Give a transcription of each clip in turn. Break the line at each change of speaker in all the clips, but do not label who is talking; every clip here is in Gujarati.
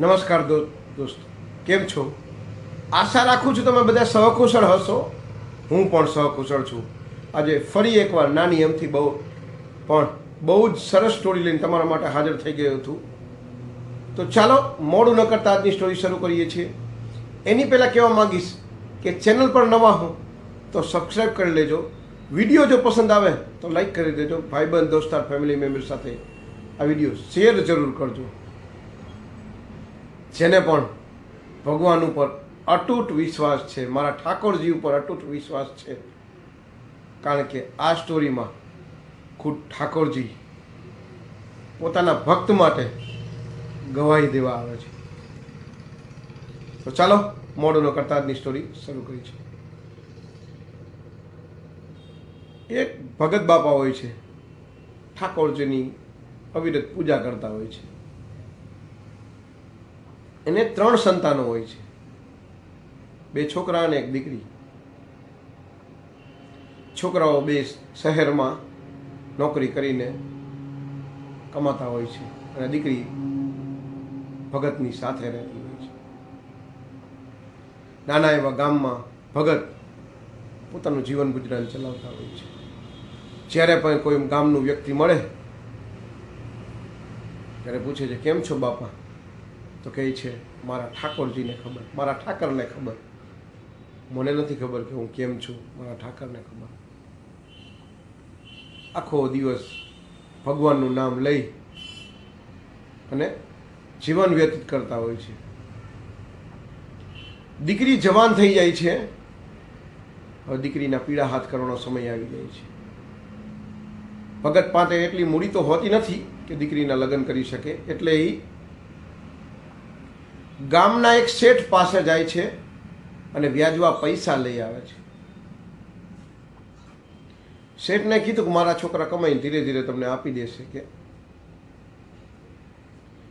નમસ્કાર દોસ્તો. કેમ છો? આશા રાખું છું તમે બધા સહકુશળ હશો. હું પણ સહકુશળ છું. આજે ફરી એકવાર નાની એમથી બહુ પણ બહુ જ સરસ સ્ટોરી લઈને તમારા માટે હાજર થઈ ગયો છું. તો ચાલો, મોડું ન કરતા આજની સ્ટોરી શરૂ કરીએ છીએ. એની પહેલાં કહેવા માંગીશ કે ચેનલ પર નવા હો, તો સબસ્ક્રાઈબ કરી લેજો. વીડિયો જો પસંદ આવે, તો લાઈક કરી દેજો. ભાઈબંધ, દોસ્તાર ફેમિલી મેમ્બર સાથે આ વીડિયો શેર જરૂર કરજો. જેને પણ ભગવાન ઉપર અતૂટ વિશ્વાસ છે, મારા ઠાકોરજી ઉપર અતૂટ વિશ્વાસ છે. કારણ કે આ સ્ટોરીમાં ખુદ ઠાકોરજી પોતાના ભક્ત માટે ગવાહી દેવા આવે છે. તો ચાલો મોડું ન સ્ટોરી શરૂ કરી છે. એક ભગત બાપા હોય છે, ઠાકોરજીની અવિરત પૂજા કરતા હોય છે. એને ત્રણ સંતાનો હોય છે. બે છોકરા અને એક દીકરી. છોકરાઓ બે શહેરમાં નોકરી કરીને કમાતા હોય છે અને દીકરી ભગતની સાથે રહેતી હોય છે. નાના એવા ગામમાં ભગત પોતાનું જીવન ગુજરાન ચલાવતા હોય છે. જ્યારે પણ કોઈ ગામનું વ્યક્તિ મળે, ત્યારે પૂછે છે, કેમ છો બાપા? તો કહે છે, મારા ઠાકોરજીને ખબર, મારા ઠાકરને ખબર. મને નથી ખબર કે હું કેમ છું, મારા ઠાકરને ખબર. આખો દિવસ ભગવાનનું નામ લઈ અને જીવન વ્યતીત કરતા હોય છે. દીકરી જવાન થઈ જાય છે. હવે દીકરીના પીળા હાથ કરવાનો સમય આવી જાય છે. ભગત પાસે એટલી મૂડી તો હોતી નથી કે દીકરીના લગ્ન કરી શકે, એટલે એ ગામના એક શેઠ પાસે જાય છે અને વ્યાજવા પૈસા લઈ આવે છે. શેઠને કીધું કે મારા છોકરા કમાઈને ધીરે ધીરે તમને આપી દેશે કે.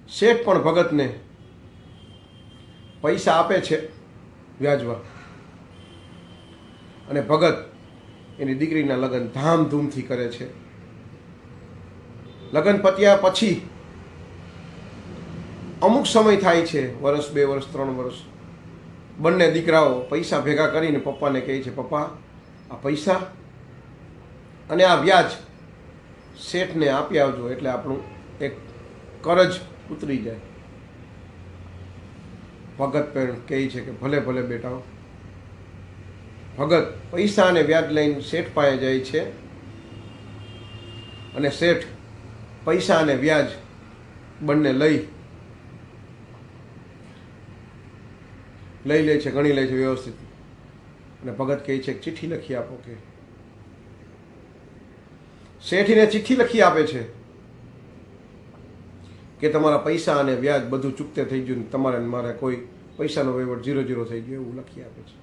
શેઠ પણ ભગતને પૈસા આપે છે વ્યાજવા. અને ભગત એની દીકરીના લગ્ન ધામધૂમથી કરે છે. લગ્ન પત્યા પછી અમુક સમય થાય છે વર્ષ બે વર્ષ ત્રણ વર્ષ બંને દીકરાઓ પૈસા ભેગા કરીને પપ્પાને કહે છે, પપ્પા, આ પૈસા અને આ વ્યાજ શેઠને આપી આવજો, એટલે આપણું એક કરજ ઉતરી જાય. ભગત પણ કહે છે કે, ભલે ભલે બેટા ભગત પૈસા અને વ્યાજ લઈને શેઠ પાસે જાય છે અને શેઠ પૈસા અને વ્યાજ બંને લઈ લઈ લે છે, ગણી લે છે વ્યવસ્થિત. અને ભગત કહે છે, ચિઠ્ઠી લખી આપો કે. શેઠીને ચિઠ્ઠી લખી આપે છે કે તમારા પૈસા અને વ્યાજ બધું ચૂકતે થઈ ગયું તમારે મારે કોઈ પૈસાનો વહીવટ ઝીરો ઝીરો થઈ ગયો એવું લખી આપે છે.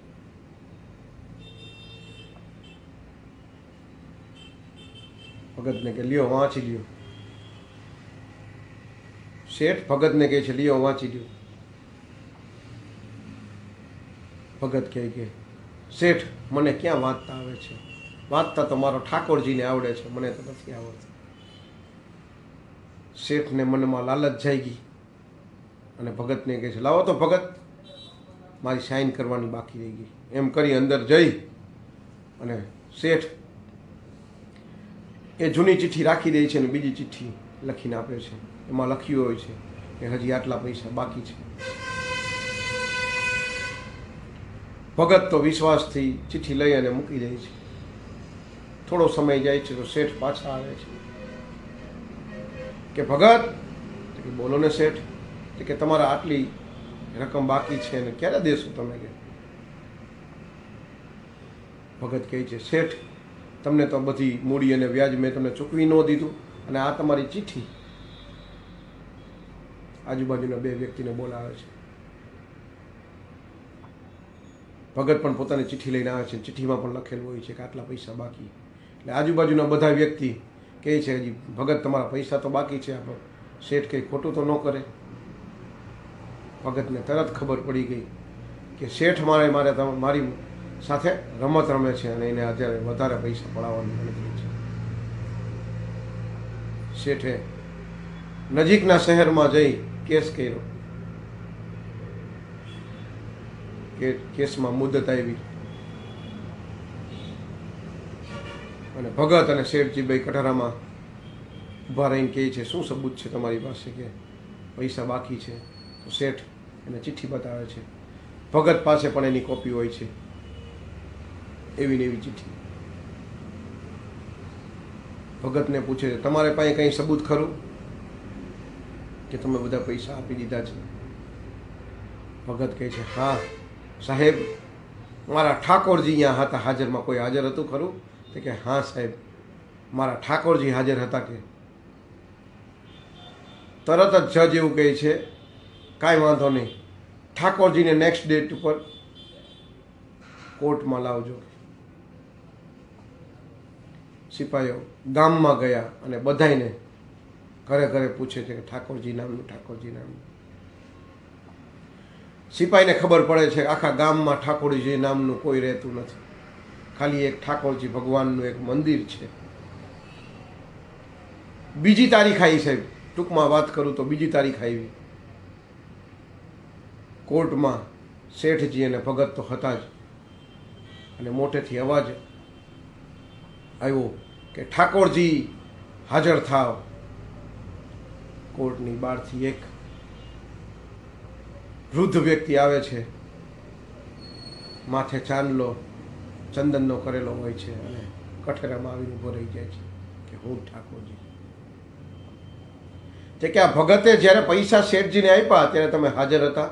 ભગતને કે, લ્યો, વાંચી લ્યો. શેઠ ભગતને કહે છે, લ્યો, વાંચી લ્યો. ભગત કહે કે, શેઠ, મને ક્યાં વાંચતા આવે છે? વાંચતા તો મારો ઠાકોરજીને આવડે છે, મને તો નથી આવડતું. શેઠને મનમાં લાલચ જાય ગઈ અને ભગતને કહે છે, લાવો તો ભગત, મારી સાઇન કરવાની બાકી રહી ગઈ. એમ કરી અંદર જઈ અને શેઠ એ જૂની ચિઠ્ઠી રાખી દે છે અને બીજી ચિઠ્ઠી લખીને આપે છે. એમાં લખ્યું હોય છે કે હજી આટલા પૈસા બાકી છે. ભગત તો વિશ્વાસથી ચિઠ્ઠી લઈ અને મૂકી દે છે. થોડો સમય જાય છે તો શેઠ પાછા આવે છે. કે ભગત બોલો ને શેઠ કે તમારા આટલી રકમ બાકી છે અને ક્યારે દેશો તમે કે? ભગત કહે છે, શેઠ, તમને તો બધી મૂડી અને વ્યાજ મેં તમને ચૂકવી ન દીધું અને આ તમારી ચિઠ્ઠી. આજુબાજુના બે વ્યક્તિને બોલાવે છે. ભગત પણ પોતાની ચિઠ્ઠી લઈને આવે છે ચિઠ્ઠીમાં પણ લખેલું હોય છે કે આટલા પૈસા બાકી. એટલે આજુબાજુના બધા વ્યક્તિ કહે છે હજી, ભગત, તમારા પૈસા તો બાકી છે, આપણો શેઠ કંઈ ખોટું તો ન કરે. ભગતને તરત ખબર પડી ગઈ કે શેઠ મારે મારે મારી સાથે રમત રમે છે અને એને અત્યારે વધારે પૈસા પડાવવાની ગણતરી છે. શેઠે નજીકના શહેરમાં જઈ કેસ કર્યો. કે કેસમાં મુદત આવી. અને ભગત અને શેઠજીભાઈ કઠારામાં ઊભા રહીને કહે છે, શું સબૂત છે તમારી પાસે કે પૈસા બાકી છે? તો શેઠ એને ચિઠ્ઠી બતાવે છે. ભગત પાસે પણ એની કોપી હોય છે. એવી ને એવી ચિઠ્ઠી. ભગતને પૂછે છે, તમારે પાસે કંઈ સબૂત ખરું? કે તમે બધા પૈસા આપી દીધા છે? ભગત કહે છે, હા સાહેબ, મારા ઠાકોરજી અહીંયા હતા, હાજરમાં કોઈ હાજર હતું ખરું? તો કે, હા સાહેબ, મારા ઠાકોરજી હાજર હતા કે. તરત જ જજ એવું કહે છે, કાંઈ વાંધો નહીં, ઠાકોરજીને નેક્સ્ટ ડેટ ઉપર કોર્ટમાં લાવજો. સિપાહીઓ ગામમાં ગયા અને બધાને ઘરે ઘરે પૂછે છે કે, ઠાકોરજી નામનું ઠાકોરજી નામનું. સિપાહીને ખબર પડે છે આખા ગામમાં ઠાકોરજી નામનું કોઈ રહેતું નથી. ખાલી એક ઠાકોરજી ભગવાનનું એક મંદિર છે. બીજી તારીખ આવી સાહેબ. ટૂંકમાં વાત કરું તો બીજી તારીખ આવી. કોર્ટમાં શેઠજી અને ભગત તો હતા જ. અને મોટેથી અવાજ આવ્યો કે ઠાકોરજી હાજર થાવ. કોર્ટની બહારથી એક વૃદ્ધ વ્યક્તિ આવે છે, માથે ચાંદલો, ચંદનનો કરેલો હોય છે અને કઠેરામાં આવીને ઊભો રહી જાય છે કે હું ઠાકોરજી. તે કે આ ભગતે જ્યારે પૈસા શેઠજીને આપ્યા ત્યારે તમે હાજર હતા?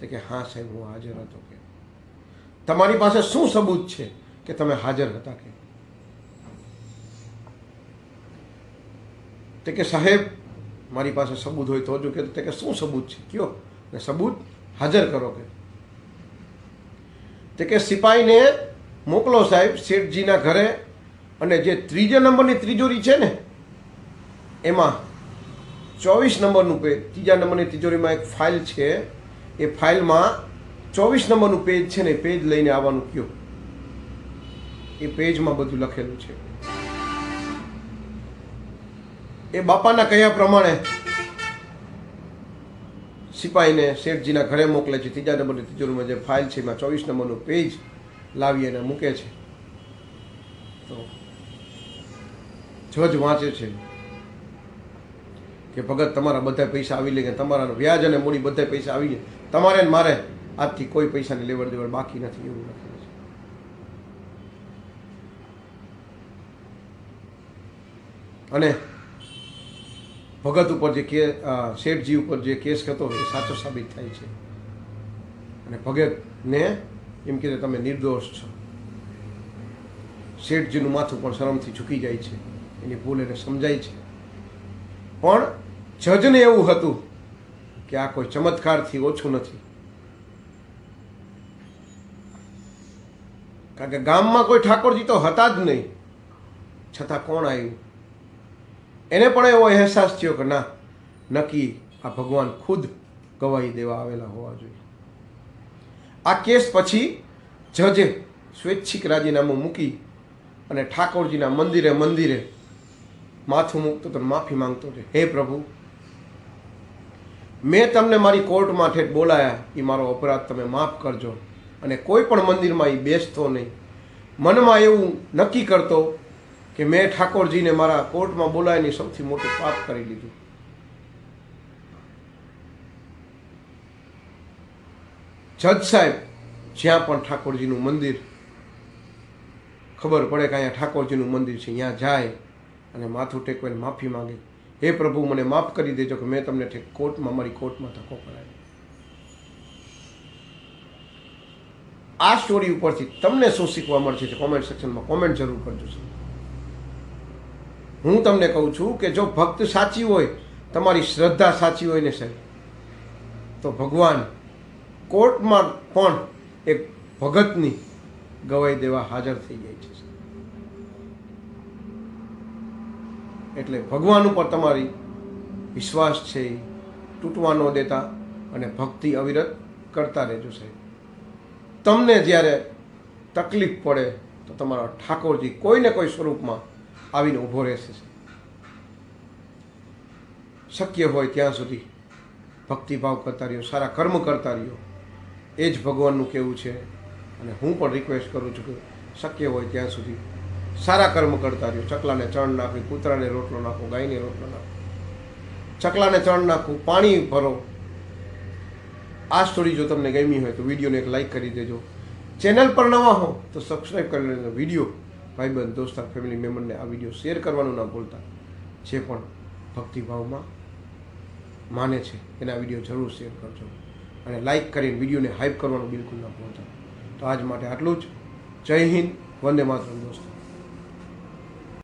તે કે હા સાહેબ, હું હાજર હતો કે. તમારી પાસે શું સબૂત છે કે તમે હાજર હતા કે? તે કે સાહેબ, મારી પાસે સબૂત હોય તો જો કે શું સબૂત છે? કયો? ને સબૂત હાજર કરો કે. તે કે સિપાહીને મોકલો સાહેબ, શેઠજીના ઘરે અને જે ત્રીજા નંબરની ત્રિજોરી છે ને, એમાં ચોવીસ નંબરનું પેજ, ત્રીજા નંબરની તિજોરીમાં એક ફાઇલ છે, એ ફાઇલમાં ચોવીસ નંબરનું પેજ છે ને પેજ લઈને આવવાનું કયો. એ પેજમાં બધું લખેલું છે. એ બાપાના કહ્યા પ્રમાણે સિપાહીને શેઠજીના ઘરે મોકલે છે. ત્રીજા નંબરની તિજોરીમાં જે ફાઇલ છે, એમાં ચોવીસ નંબરનું પેજ લાવી અને મૂકે છે. તો જજ વાંચે છે કે ભગત તમારા બધા પૈસા આવી લે કે તમારા વ્યાજ અને મૂડી બધા પૈસા આવી ગયા તમારે ને મારે આજથી કોઈ પૈસાની લેવડ દેવડ બાકી નથી એવું લખેલું છે. અને ભગત ઉપર જે કે શેઠજી ઉપર જે કેસ હતો એ સાચો સાબિત થાય છે. અને ભગતને એમ કે તમે નિર્દોષ છો. શેઠજીનું માથું પણ શરમથી ઝૂકી જાય છે. એની ભૂલ એને સમજાય છે. પણ જજને એવું હતું કે આ કોઈ ચમત્કારથી ઓછું નથી. કારણ કે ગામમાં કોઈ ઠાકોરજી તો હતા જ નહીં. છતાં કોણ આવ્યું? એને પણ એવો અહેસાસ થયો કે ના, નક્કી આ ભગવાન ખુદ ગવાહી દેવા આવેલા હોવા જોઈએ. આ કેસ પછી જજે સ્વૈચ્છિક રાજીનામું મૂકી અને ઠાકોરજીના મંદિરે મંદિરે માથું મૂકતો તો માફી માંગતો છે હે પ્રભુ, મેં તમને મારી કોર્ટમાં ઠેઠ બોલાયા, એ મારો અપરાધ તમે માફ કરજો. અને કોઈ પણ મંદિરમાં એ બેસતો નહીં. મનમાં એવું નક્કી કરતો કે મેં ઠાકોરજીને મારા કોર્ટમાં બોલાવીને સૌથી મોટું પાપ કરી લીધું. જજ સાહેબ, જ્યાં પણ ઠાકોરજીનું મંદિર, ખબર પડે કે અહીંયા ઠાકોરજીનું મંદિર છે, ત્યાં જાય અને માથું ટેકવીને માફી માંગે. હે પ્રભુ, મને માફ કરી દેજો કે મેં તમને કોર્ટમાં, મારી કોર્ટમાં ધક્કો કરાવ્યો. આ સ્ટોરી ઉપરથી તમને શું શીખવા મળશે છે? કોમેન્ટ સેક્શનમાં કોમેન્ટ જરૂર કરજો સર હું તમને કહું છું કે જો ભક્ત સાચી હોય, તમારી શ્રદ્ધા સાચી હોય ને સાહેબ, તો ભગવાન કોર્ટમાં પણ એક ભગતની ગવાઈ દેવા હાજર થઈ જાય છે એટલે ભગવાન ઉપર તમારી વિશ્વાસ છે, તૂટવા ન દેતા અને ભક્તિ અવિરત કરતા રહેજો સાહેબ. તમને જ્યારે તકલીફ પડે, તો તમારા ઠાકોરજી કોઈને કોઈ સ્વરૂપમાં આવીને ઊભો રહેશે શક્ય હોય ત્યાં સુધી ભક્તિભાવ કરતા રહ્યો, સારા કર્મ કરતા રહ્યો. એ જ ભગવાનનું કહેવું છે. અને હું પણ રિક્વેસ્ટ કરું છું કે શક્ય હોય ત્યાં સુધી સારા કર્મ કરતા રહ્યો. ચકલાને ચણ નાખી, કૂતરાને રોટલો નાખો, ગાયને રોટલો નાખો. ચકલાને ચણ નાખો, પાણી ભરો. આ સ્ટોરી જો તમને ગમી હોય તો વિડીયોને એક લાઈક કરી દેજો. ચેનલ પર નવા હો તો સબસ્ક્રાઈબ કરી લેજો. વીડિયો ભાઈબંધ દોસ્તાર ફેમિલી મેમ્બરને આ વીડિયો શેર કરવાનું ના ભૂલતા. જે પણ ભક્તિભાવમાં માને છે, એના વીડિયો જરૂર શેર કરજો. અને લાઇક કરીને વિડીયોને હાઇપ કરવાનું બિલકુલ ના ભૂલતા. તો આજ માટે આટલું જ. જય હિન્દ, વંદે માતરમ, દોસ્તો.